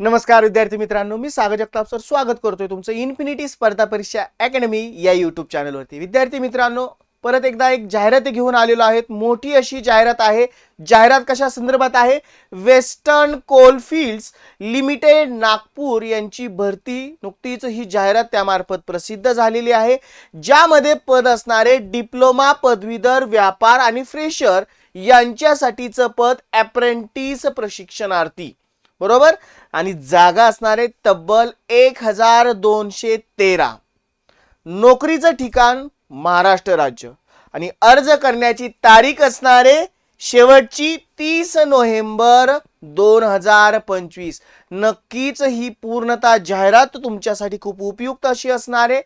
नमस्कार विद्यार्थी मित्रांनो. मी सागर जगताप सर स्वागत करतोय तुमचं इन्फिनिटी स्पर्धा परीक्षा अकॅडमी या यूट्यूब चॅनलवरती विद्यार्थी मित्रांनो परत एकदा एक जाहिरात घेऊन आलेलो आहेत. मोठी अशी जाहिरात आहे. जाहिरात कशा संदर्भात आहे? वेस्टर्न कोलफिल्ड्स लिमिटेड नागपूर यांची भरती नुकतीच ही जाहिरात त्यामार्फत प्रसिद्ध झालेली आहे. ज्यामध्ये पद असणारे डिप्लोमा पदवीधर व्यापार आणि फ्रेशर यांच्यासाठीचं पद अप्रेंटिस प्रशिक्षणार्थी. बरोबर? आणि जागा असणारे तब्बल एक हजार दोनशे तेरा. नोकरीचं ठिकाण महाराष्ट्र राज्य. आणि अर्ज करण्याची तारीख असणारे शेवटची तीस नोव्हेंबर दोन हजार पंचवीस. नक्कीच ही पूर्णता जाहिरात तुमच्यासाठी खूप उपयुक्त अशी असणार आहे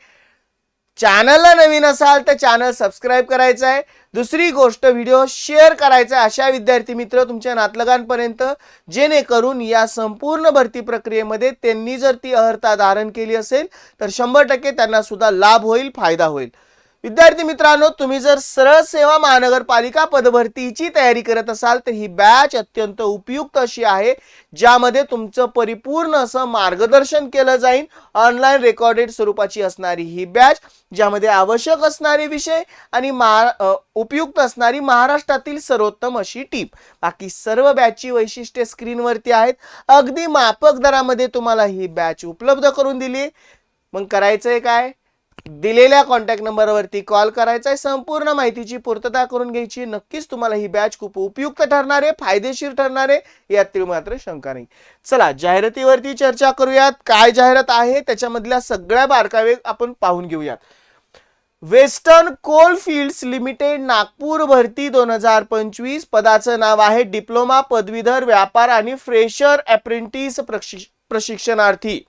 चॅनलला नवीन असाल तर चॅनल सबस्क्राईब करायचं आहे. दुसरी गोष्ट व्हिडिओ शेअर करायचा आहे अशा विद्यार्थी मित्र तुमच्या नातलगांपर्यंत जेणेकरून या संपूर्ण भरती प्रक्रियेमध्ये त्यांनी जर ती अर्हता धारण केली असेल तर शंभर टक्के त्यांना सुद्धा लाभ होईल फायदा होईल. विद्यार्थी मित्रांनो तुम्ही जर सरळ सेवा महानगरपालिका पदभरतीची तयारी करत असाल तर ही बॅच अत्यंत उपयुक्त अशी आहे ज्यामध्ये तुमचं परिपूर्ण असं मार्गदर्शन केलं जाईल. ऑनलाईन रेकॉर्डेड स्वरूपाची असणारी ही बॅच ज्यामध्ये आवश्यक असणारे विषय आणि महा उपयुक्त असणारी महाराष्ट्रातील सर्वोत्तम अशी टीप बाकी सर्व बॅचची वैशिष्ट्ये स्क्रीनवरती आहेत. अगदी मापक दरामध्ये तुम्हाला ही बॅच उपलब्ध करून दिली मग करायचंय काय? दिलेल्या कॉन्टॅक्ट नंबरवरती कॉल करायचा आहे संपूर्ण माहितीची पूर्तता करून घ्यायची. नक्कीच तुम्हाला ही बॅच खूप उपयुक्त ठरणार आहे फायदेशीर ठरणार आहे यातील मात्र शंका नाही. चला जाहिरातीवरती चर्चा करूयात. काय जाहिरात आहे? त्याच्यामधल्या सगळ्या बारकावे आपण पाहून घेऊयात. Western coal fields limited Nagpur भरती दोन हजार पंचवीस. पदाचं नाव आहे डिप्लोमा पदवीधर व्यापार आणि फ्रेशर अप्रेंटिस प्रशिक्षणार्थी.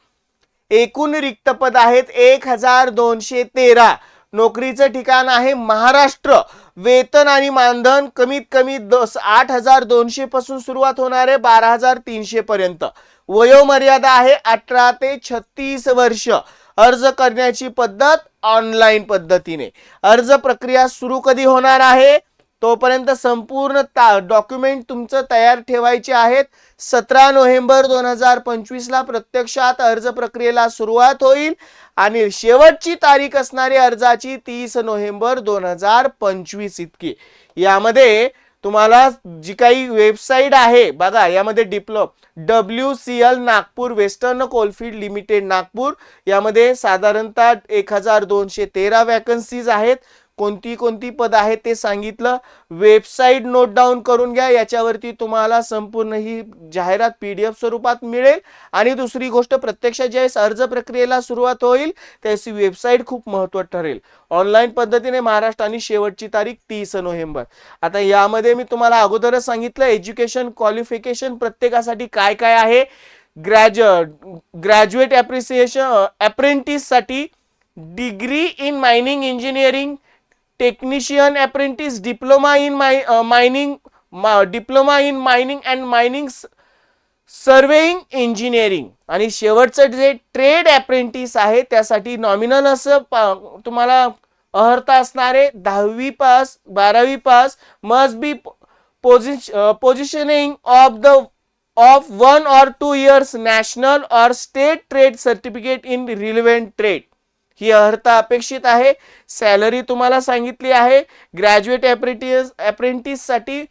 एकूण रिक्त पद आहेत एक हजार दोनशे तेरा. नोकरीचं ठिकाण आहे महाराष्ट्र. वेतन आणि मानधन कमीत कमी दस आठ हजार दोनशे पासून सुरुवात होणार आहे बारा हजार तीनशे पर्यंत. वयोमर्यादा आहे अठरा ते छत्तीस वर्ष. अर्ज करण्याची पद्धत ऑनलाईन पद्धतीने. अर्ज प्रक्रिया सुरू कधी होणार आहे? तोपर्यंत संपूर्ण ता डॉक्युमेंट तुमचं तयार ठेवायचे आहेत. सतरा नोव्हेंबर दोन हजार पंचवीसला प्रत्यक्षात अर्ज प्रक्रियेला सुरुवात होईल आणि शेवटची तारीख असणारी अर्जाची तीस नोव्हेंबर दोन हजार पंचवीस इतकी. यामध्ये तुम्हाला जी काही वेबसाईट आहे बघा यामध्ये Diplo W C L Nagpur western coalfield limited Nagpur यामध्ये साधारणतः एक हजार दोनशे तेरा वॅकन्सीज आहेत. कोणती कोणती पद आहेत ते सांगितलं. वेबसाईट नोट डाऊन करून घ्या. याच्यावरती तुम्हाला संपूर्ण ही जाहिरात पी डी एफ स्वरूपात मिळेल. आणि दुसरी गोष्ट प्रत्यक्षात ज्यावेळेस अर्ज प्रक्रियेला सुरुवात होईल त्याची वेबसाईट खूप महत्त्व ठरेल. ऑनलाईन पद्धतीने महाराष्ट्र आणि शेवटची तारीख तीस नोव्हेंबर. आता यामध्ये मी तुम्हाला अगोदरच सांगितलं एज्युकेशन क्वालिफिकेशन प्रत्येकासाठी काय काय आहे? ग्रॅज्यु graduate appreciation अप्रेंटिससाठी degree in mining engineering technician apprentice diploma in my mining diploma in mining and mining surveying engineering आणि शेवटचं जे ट्रेड अप्रेंटिस आहे त्यासाठी नॉमिनल असं तुम्हाला अर्हता असणारे दहावी पास बारावी pass must be positioning of the of one or two years national or state trade certificate in relevant trade ही अर्हता अपेक्षित आहे. सॅलरी तुम्हाला सांगितली आहे. ग्रॅज्युएट अप्रेंटिस ॲप्रेंटिससाठी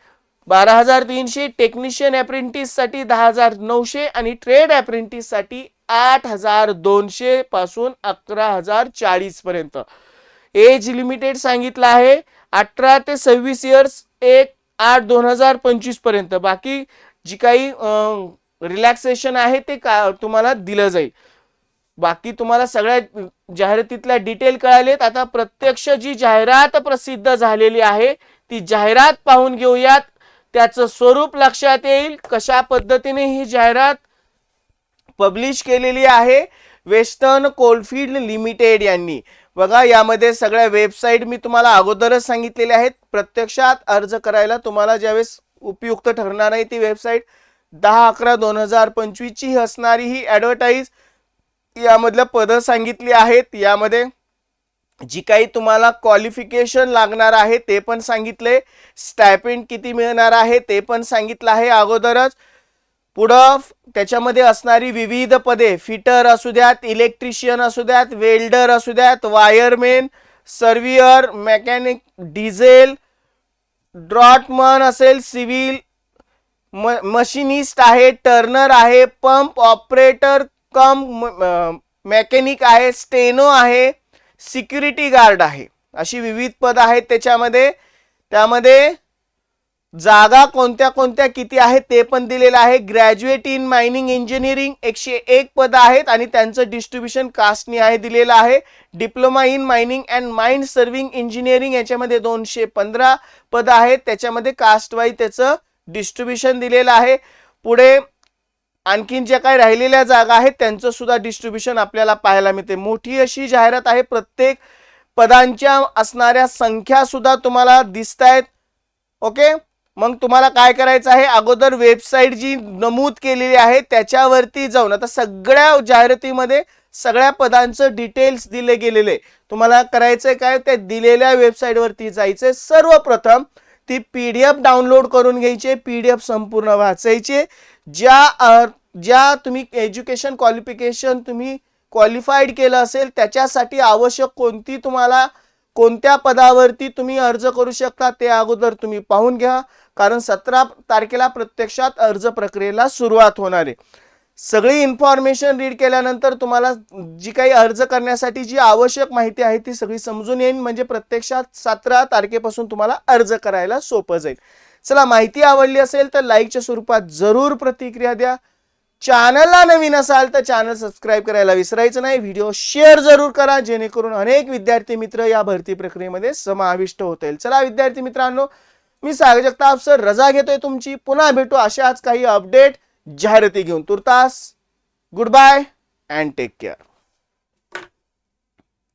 बारा हजार तीनशे टेक्निशियन ॲप्रेंटिससाठी दहा हजार नऊशे आणि ट्रेड ॲप्रेंटिससाठी आठ हजार दोनशे पासून अकरा हजार चाळीस पर्यंत. एज लिमिटेड सांगितलं आहे. अठरा ते सव्वीस इयर्स एक आठ दोन हजार पंचवीसपर्यंत. बाकी जी काही रिलॅक्सेशन आहे ते का तुम्हाला दिलं जाईल. बाकी तुम्हाला सगळ्या जाहिरातीतल्या डिटेल कळालेत. आता प्रत्यक्ष जी जाहिरात प्रसिद्ध झालेली आहे ती जाहिरात पाहून घेऊयात. त्याचं स्वरूप लक्षात येईल. कशा पद्धतीने ही जाहिरात पब्लिश केलेली आहे? वेस्टर्न कोलफिल्ड लिमिटेड यांनी. बघा यामध्ये सगळ्या वेबसाईट मी तुम्हाला अगोदरच सांगितलेल्या आहेत. प्रत्यक्षात अर्ज करायला तुम्हाला ज्यावेळेस उपयुक्त ठरणार आहे ती वेबसाईट दहा अकरा दोन हजार पंचवीसची असणारी ही ॲडव्हर्टाईज यामधल्या पदं सांगितली आहेत. यामध्ये जी काही तुम्हाला क्वालिफिकेशन लागणार आहे ते पण सांगितले. स्टायपेंड किती मिळणार आहे ते पण सांगितलं आहे. अगोदरच पुढं त्याच्यामध्ये असणारी विविध पदे फिटर असू द्यात इलेक्ट्रिशियन असू द्यात वेल्डर असू द्यात wireman surveyor mechanic diesel draughtsman असेल सिव्हिल म मशिनिस्ट आहे टर्नर आहे पंप ऑपरेटर कम मेकॅनिक आहे स्टेनो आहे सिक्युरिटी गार्ड आहे. अशी विविध पद आहेत त्याच्यामध्ये. त्यामध्ये जागा कोणत्या कोणत्या किती आहेत ते पण दिलेलं आहे. ग्रॅज्युएट इन मायनिंग इंजिनिअरिंग एकशे एक पद आहेत आणि त्यांचं डिस्ट्रीब्युशन कास्टनी आहे दिलेलं आहे. Diploma in mining and mind serving engineering याच्यामध्ये दोनशे पंधरा पद आहेत. त्याच्यामध्ये कास्ट वाईज त्याचं डिस्ट्रीब्युशन दिलेलं आहे. पुढे आणखीन ज्या काही राहिलेल्या जागा आहेत त्यांचं सुद्धा डिस्ट्रीब्युशन आपल्याला पाहायला मिळते. मोठी अशी जाहिरात आहे प्रत्येक पदांच्या असणाऱ्या संख्या सुद्धा तुम्हाला दिसत आहेत ओके? मग तुम्हाला काय करायचं आहे? अगोदर वेबसाईट जी नमूद केलेली आहे त्याच्यावरती जाऊन आता सगळ्या जाहिरातीमध्ये सगळ्या पदांचं डिटेल्स दिले गेलेले. तुम्हाला करायचंय काय? ते दिलेल्या वेबसाईटवरती जायचंय. सर्वप्रथम ती पी डी एफ डाउनलोड करून घ्यायची पी डी एफ संपूर्ण वाचायचे. ज्या ज्या तुम्ही एज्युकेशन क्वालिफिकेशन तुम्ही क्वालिफाईड केलं असेल त्याच्यासाठी आवश्यक कोणती तुम्हाला कोणत्या पदावरती तुम्ही अर्ज करू शकता ते अगोदर तुम्ही पाहून घ्या. कारण सतरा तारखेला प्रत्यक्षात अर्ज प्रक्रियेला सुरुवात होणार आहे. सगळी इन्फॉर्मेशन रीड केल्यानंतर तुम्हाला जी काही अर्ज करण्यासाठी जी आवश्यक माहिती आहे ती सगळी समजून येईल म्हणजे प्रत्यक्षात सतरा तारखेपासून तुम्हाला अर्ज करायला सोपं जाईल. चला माहिती आवडली असेल तर लाईकच्या स्वरूपात जरूर प्रतिक्रिया द्या. चॅनलला नवीन असाल तर चॅनल सबस्क्राईब करायला विसरायचं नाही. व्हिडिओ शेअर जरूर करा जेणेकरून अनेक विद्यार्थी मित्र या भरती प्रक्रियेमध्ये समाविष्ट होतील. चला विद्यार्थी मित्रांनो मी सागर जगताप सर रजा घेतोय तुमची. पुन्हा भेटू अशाच काही अपडेट जाहिराती घेऊन. तुर्तास good bye and take care